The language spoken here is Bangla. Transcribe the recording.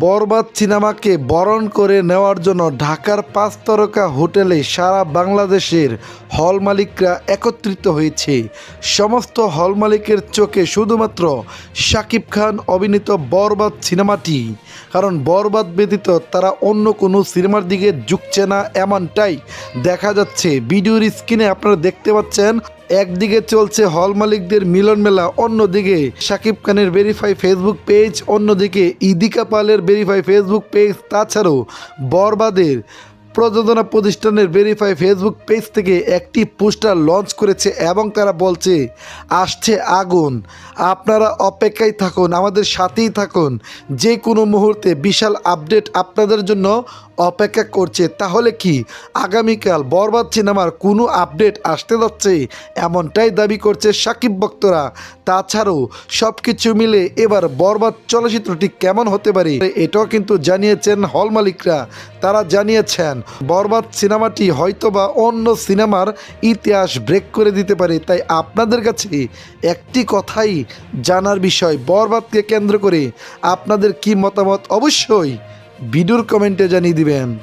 বরবাদ সিনেমাকে বরণ করে নেওয়ার জন্য ঢাকার পাঁচ তারকা হোটেলে সারা বাংলাদেশের হল মালিকরা একত্রিত হয়েছে। সমস্ত হল মালিকের চোখে শুধুমাত্র শাকিব খান অভিনীত বরবাদ সিনেমাটি। কারণ বরবাদ ব্যতীত তারা অন্য কোনো সিনেমার দিকে ঝুঁকছে না, এমনটাই দেখা যাচ্ছে। ভিডিওর স্ক্রিনে আপনারা দেখতে পাচ্ছেন একদিকে চলছে হল মালিকদের মিলন মেলা, অন্যদিকে সাকিব খানের ভেরিফাই ফেসবুক পেজ অন্যদিকে ইদিকা পালের ভেরিফাই ফেসবুক পেজ তাছাড়াও বরবাদের প্রযোজনা প্রতিষ্ঠানের ভেরিফাই ফেসবুক পেজ থেকে একটি পোস্টার লঞ্চ করেছে এবং তারা বলছে, আসছে আগুন। আপনারা অপেক্ষায় থাকুন, আমাদের সাথেই থাকুন। যে কোনো মুহূর্তে বিশাল আপডেট আপনাদের জন্য অপেক্ষা করছে। তাহলে কি? আগামীকাল বরবাদ সিনেমার কোনো আপডেট আসতে যাচ্ছে? এমনটাই দাবি করছে সাকিব ভক্তরা। তাছাড়াও সব কিছু মিলে এবার বরবাদ চলচ্চিত্রটি কেমন হতে পারে? এটাও কিন্তু জানিয়েছেন হল মালিকরা। তারা জানিয়েছেন বরবাদ সিনেমাটি হয়তো বা অন্য সিনেমার ইতিহাস ব্রেক করে দিতে পারে, তাই আপনাদের কাছে একটি কথাই জানার বিষয়, বরবাদকে কেন্দ্র করে আপনাদের কি মতামত? অবশ্যই ভিডিওর কমেন্টে জানিয়ে দিবেন।